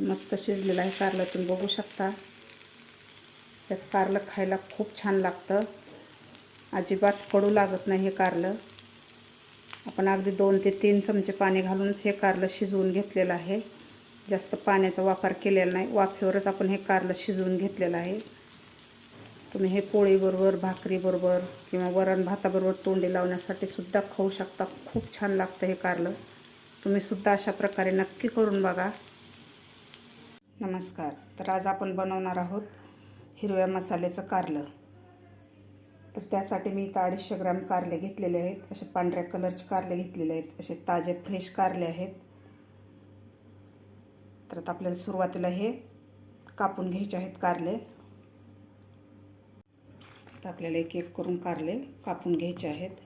मस्त शिजलेलं आहे कारलं तुम्ही बघू शकता. त्यात कारलं खायला खूप छान लागतं. अजिबात कडू लागत नाही हे कारलं. आपण अगदी दोन ते तीन चमचे पाणी घालूनच हे कारलं शिजवून घेतलेलं आहे. जास्त पाण्याचा वापर केलेला नाही. वाफेवरच आपण हे कारलं शिजवून घेतलेलं आहे. तुम्ही हे पोळीबरोबर भाकरीबरोबर किंवा वरण भाताबरोबर तोंडी लावण्यासाठी सुद्धा खाऊ शकता. खूप छान लागतं हे कारलं. तुम्ही सुद्धा अशा प्रकारे नक्की करून बघा. नमस्कार. तर आज आपण बनवणार आहोत हिरव्या मसाल्याचं कारलं. तर त्यासाठी मी इथं अडीचशे ग्रॅम कारले घेतलेले आहेत. असे पांढऱ्या कलरचे कारले घेतलेले आहेत. असे ताजे फ्रेश कारले आहेत. तर आता आपल्याला सुरुवातीला हे कापून घ्यायचे आहेत कारले. तर आपल्याला एक एक करून कारले कापून घ्यायचे आहेत.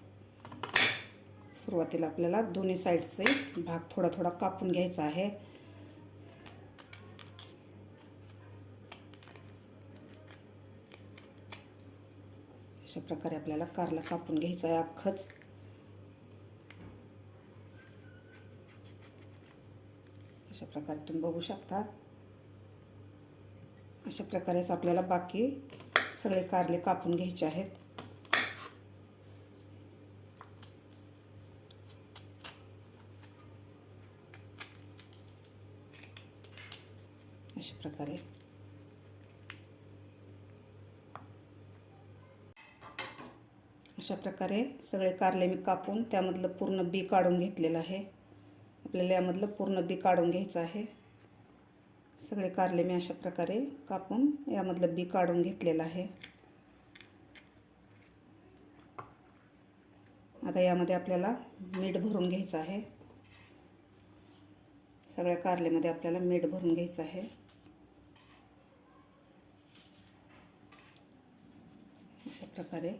सुरुवातीला आपल्याला दोन्ही साईडचे भाग थोडा थोडा कापून घ्यायचा आहे. अशा प्रकारे आपल्याला कारला कापून घ्यायचं आहे अख्खंच. अशा प्रकारे तुम्ही बघू शकता. अशा प्रकारेच आपल्याला बाकी सगळे कारले कापून घ्यायचे आहेत. अशा प्रकारे. अशा प्रकारे सगळे कारले मी कापून त्यामधलं पूर्ण बी काढून घेतलेलं आहे. आपल्याला यामधलं पूर्ण बी काढून घ्यायचं आहे. सगळे कारले मी अशा प्रकारे कापून यामधलं बी काढून घेतलेलं आहे. आता यामध्ये आपल्याला मीठ भरून घ्यायचं आहे. सगळ्या कारल्यामध्ये आपल्याला मीठ भरून घ्यायचं आहे. अशा प्रकारे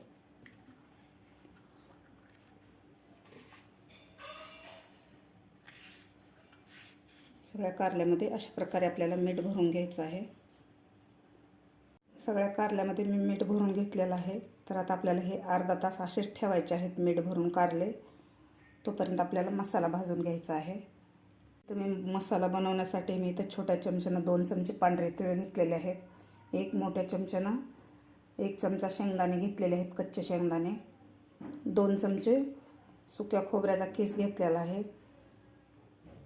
सगळ्या कारल्यामध्ये अशा प्रकारे आपल्याला मीठ भरून घ्यायचं आहे. सगळ्या कारल्यामध्ये मी मीठ भरून घेतलेलं आहे. तर आता आपल्याला हे अर्धा तास असेच ठेवायचे आहेत मीठ भरून कारले. तोपर्यंत आपल्याला मसाला भाजून घ्यायचा आहे. तुम्ही मसाला बनवण्यासाठी मी इथं छोट्या चमच्यानं दोन चमचे पांढरे तिळ घेतलेले आहेत. एक मोठ्या चमच्यानं एक चमचा शेंगदाणे घेतलेले आहेत कच्चे शेंगदाणे. दोन चमचे सुक्या खोबऱ्याचा केस घेतलेला आहे.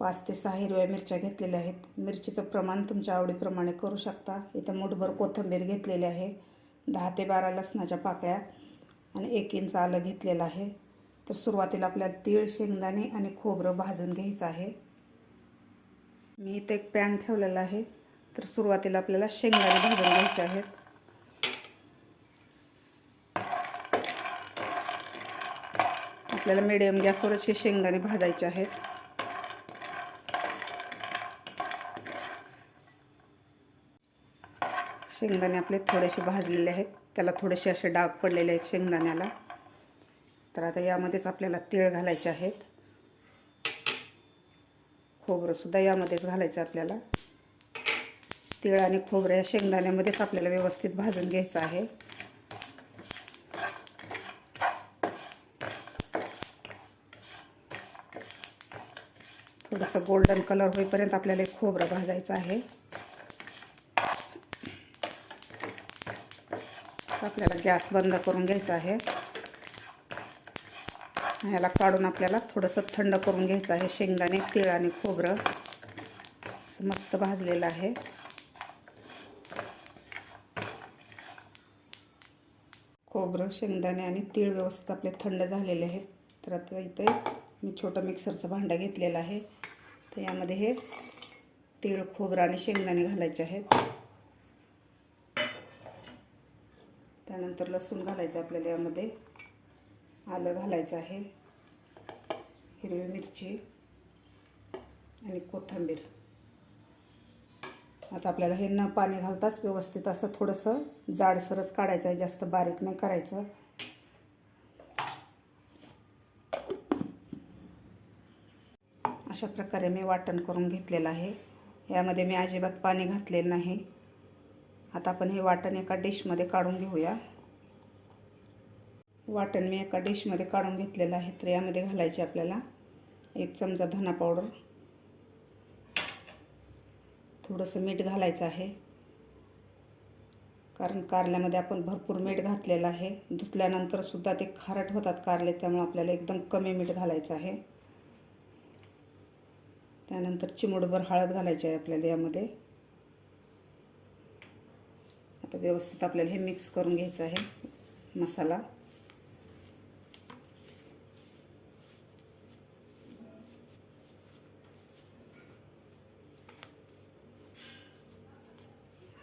पाच ते सहा हिरव्या मिरच्या घेतलेल्या आहेत. मिरचीचं प्रमाण तुमच्या आवडीप्रमाणे करू शकता. इथं मुठभर कोथिंबीर घेतलेली आहे. दहा ते बारा लसणाच्या पाकळ्या आणि एक इंच आलं घेतलेलं आहे. तर सुरुवातीला आपल्याला तीळ शेंगदाणे आणि खोबरं भाजून घ्यायचं आहे. मी इथं एक पॅन ठेवलेला आहे. तर सुरुवातीला आपल्याला शेंगदाणे भाजून घ्यायचे आहेत. आपल्याला मिडियम गॅसवरच हे शेंगदाणे भाजायचे आहेत. शेंगदाणे आपले थोडेसे भाजलेले आहेत. त्याला थोडेसे असे डाग पडलेले आहेत शेंगदाण्याला. तर आता यामध्येच आपल्याला तीळ घालायचे आहेत. खोबरंसुद्धा यामध्येच घालायचं आपल्याला. तीळ आणि खोबरं या शेंगदाण्यामध्येच आपल्याला व्यवस्थित भाजून घ्यायचं आहे. थोडंसं गोल्डन कलर होईपर्यंत आपल्याला एक खोबरं भाजायचं आहे. आपल्याला गॅस बंद करून घ्यायचा आहे. ह्याला काढून आपल्याला थोडंसं थंड करून घ्यायचं आहे शेंगदाणे तीळ आणि खोबरं. मस्त भाजलेलं आहे. खोबरं शेंगदाणे आणि तीळ व्यवस्थित आपले थंड झालेले आहेत. तर आता इथे मी छोटं मिक्सरचं भांडं घेतलेलं आहे. तर यामध्ये हे तीळ खोबरं आणि शेंगदाणे घालायचे आहेत. त्यानंतर लसूण घालायचं आपल्याला यामध्ये. आलं घालायचं आहे. हिरवी मिरची आणि कोथिंबीर. आता आपल्याला हे न पाणी घालताच व्यवस्थित असं थोडंसं जाडसरच काढायचं आहे. जास्त बारीक नाही करायचं. अशा प्रकारे मी वाटण करून घेतलेलं आहे. यामध्ये मी अजिबात पाणी घातलेलं नाही. आता आपण हे वाटण एका डिशमध्ये काढून घेऊया. वाटण मी एका डिशमध्ये काढून घेतलेलं आहे. तर यामध्ये घालायचे आपल्याला एक चमचा धना पावडर. थोडंसं मीठ घालायचं आहे. कारण कारल्यामध्ये आपण भरपूर मीठ घातलेलं आहे. धुतल्यानंतर सुद्धा ते खारट होतात कारले त्यामुळे आपल्याला एकदम कमी मीठ घालायचं आहे. त्यानंतर चिमूटभर हळद घालायची आहे आपल्याला यामध्ये. आता व्यवस्थित आपल्याला हे मिक्स करून घ्यायचं आहे. मसाला.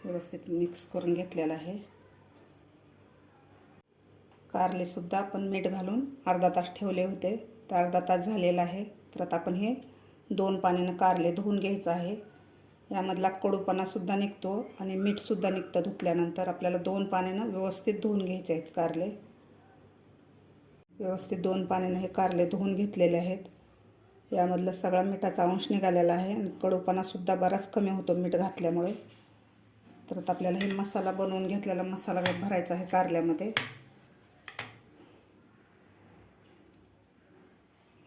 व्यवस्थित मिक्स करून घेतलेला आहे. कारलेसुद्धा आपण मीठ घालून अर्धा तास ठेवले होते. तर अर्धा तास झालेला आहे. तर आता आपण हे दोन पाण्यानं कारले धुवून घ्यायचं आहे. यामधला कडूपणासुद्धा निघतो आणि मीठसुद्धा निघतं धुतल्यानंतर. आपल्याला दोन पाण्यानं व्यवस्थित धुवून घ्यायचे आहेत कारले. व्यवस्थित दोन पाण्यानं हे कारले धुवून घेतलेले आहेत. यामधलं सगळा मिठाचा अंश निघालेला आहे आणि कडूपणासुद्धा बराच कमी होतो मीठ घातल्यामुळे. तर आता आपल्याला हे मसाला बनवून घेतलेला मसाला भरायचा आहे कारल्यामध्ये.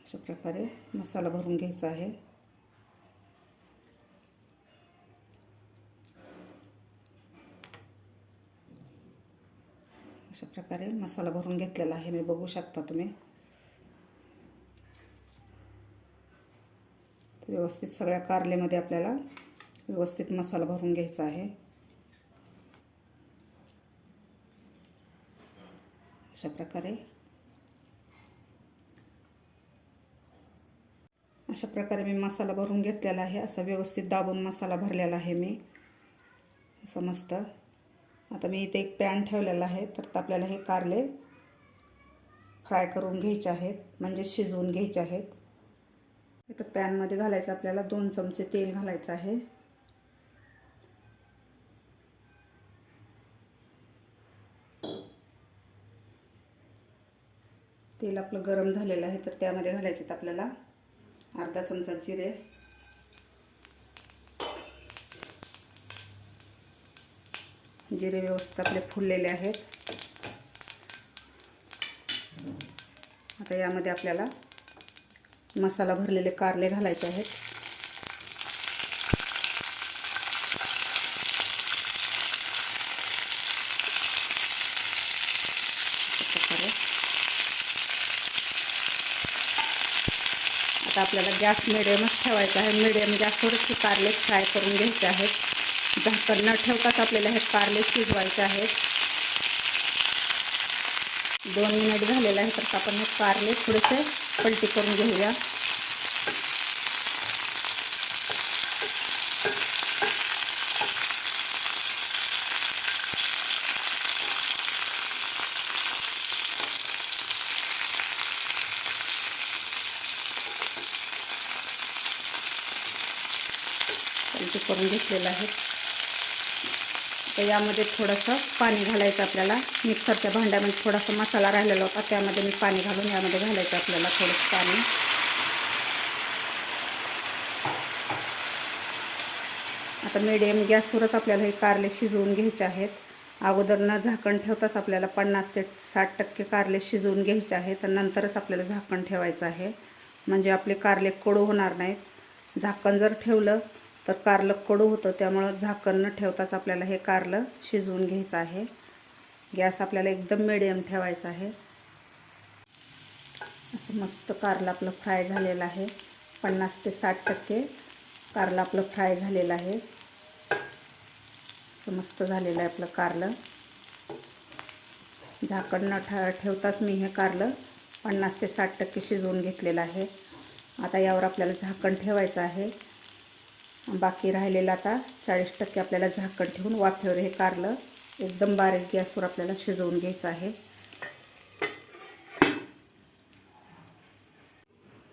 अशा प्रकारे मसाला भरून घ्यायचा आहे. अशा प्रकारे मसाला भरून घेतलेला आहे. मी बघू शकता तुम्ही. व्यवस्थित सगळ्या कारलेमध्ये आपल्याला व्यवस्थित मसाला भरून घ्यायचा आहे. अशा प्रकारे. अशा प्रकारे मी मसाला भरून घेतलेला आहे. असा व्यवस्थित दाबून मसाला भरलेला आहे मी. असं मस्त. आता मी इथे एक पॅन ठेवलेला आहे तर आपल्याला हे कारले फ्राय करून घ्यायचे आहेत म्हणजे शिजवून घ्यायचे आहेत. इथं पॅनमध्ये घालायचं आपल्याला दोन चमचे तेल घालायचं आहे. तेल आपलं गरम झालेलं आहे तर त्यामध्ये घालायचं आपल्याला. अर्धा चमचा जिरे. जिरे व्यवस्थित आपले फुललेले आहेत. आता यामध्ये आपल्याला मसाला भरलेले कारले घालायचे आहेत. आता आपल्याला गॅस मिडियमच ठेवायचा आहे. मिडियम गॅसवरच कारले फ्राय करून घ्यायचे आहेत. झाकण न ठेवताच आपल्याला हे कारले शिजवायचे आहेत. दोन मिनिट झालेले आहे तर आपण हे कारले थोडेसे पलटी करून घेऊया. पलटी करून घेतलेलं आहे तर यामध्ये थोडंसं पाणी घालायचं आपल्याला. मिक्सरच्या भांड्यामध्ये थोडासा मसाला राहिलेला होता त्यामध्ये मी पाणी घालून यामध्ये घालायचं आपल्याला थोडंसं पाणी. आता मिडियम गॅसवरच आपल्याला हे कारले शिजवून घ्यायचे आहेत. अगोदर न झाकण ठेवताच आपल्याला पन्नास ते साठ टक्के कारले शिजवून घ्यायचे आहेत आणि नंतरच आपल्याला झाकण ठेवायचं आहे. म्हणजे आपले कारले कडू होणार नाहीत. झाकण जर ठेवलं तर कारलं कडू होतं त्यामुळं झाकण न ठेवताच आपल्याला हे कारलं शिजवून घ्यायचं आहे. गॅस आपल्याला एकदम मिडियम ठेवायचा आहे. असं मस्त कारलं आपलं फ्राय झालेलं आहे. पन्नास ते साठ टक्के कारलं आपलं फ्राय झालेलं आहे. असं मस्त झालेलं आहे आपलं कारलं. झाकण न ठेवताच मी हे कारलं पन्नास ते साठ टक्के शिजवून घेतलेलं आहे. आता यावर आपल्याला झाकण ठेवायचं आहे. बाकी राहिलेलं आता चाळीस टक्के आपल्याला झाकण ठेवून वाफेवर हे कारलं एकदम बारीक गॅसवर आपल्याला शिजवून घ्यायचं आहे.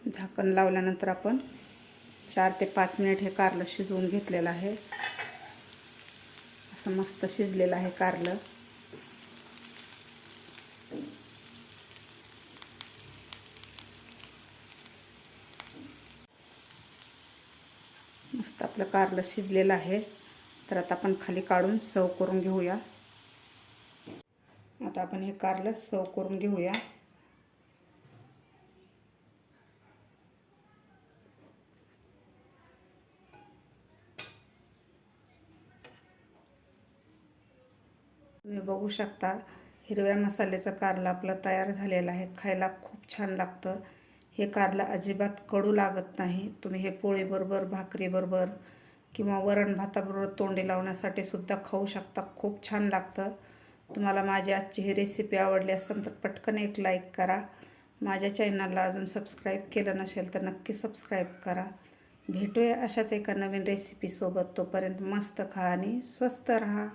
झाकण लावल्यानंतर आपण चार ते पाच मिनिट हे कारलं शिजवून घेतलेलं आहे. असं मस्त शिजलेलं आहे कारलं. मस्त आपलं कारलं शिजलेलं आहे. तर आता आपण खाली काढून सव करून घेऊया. आता आपण हे कारलं सव करून घेऊया. तुम्ही बघू शकता हिरव्या मसाल्याचं कारलं आपलं तयार झालेलं आहे. खायला खूप छान लागतं. हे कारलं अजिबात कडू लागत नाही. तुम्ही हे पोळीबरोबर भाकरीबरोबर किंवा वरण भाताबरोबर तोंडी लावण्यासाठी सुद्धा खाऊ शकता. खूप छान लागतं. तुम्हाला माझी आजची ही रेसिपी आवडली असेल तर पटकन एक लाईक करा. माझ्या चॅनलला अजून सबस्क्राईब केलं नसेल तर नक्की सबस्क्राईब करा. भेटूया अशाच एका नवीन रेसिपीसोबत तोपर्यंत मस्त खा आणि स्वस्त राहा.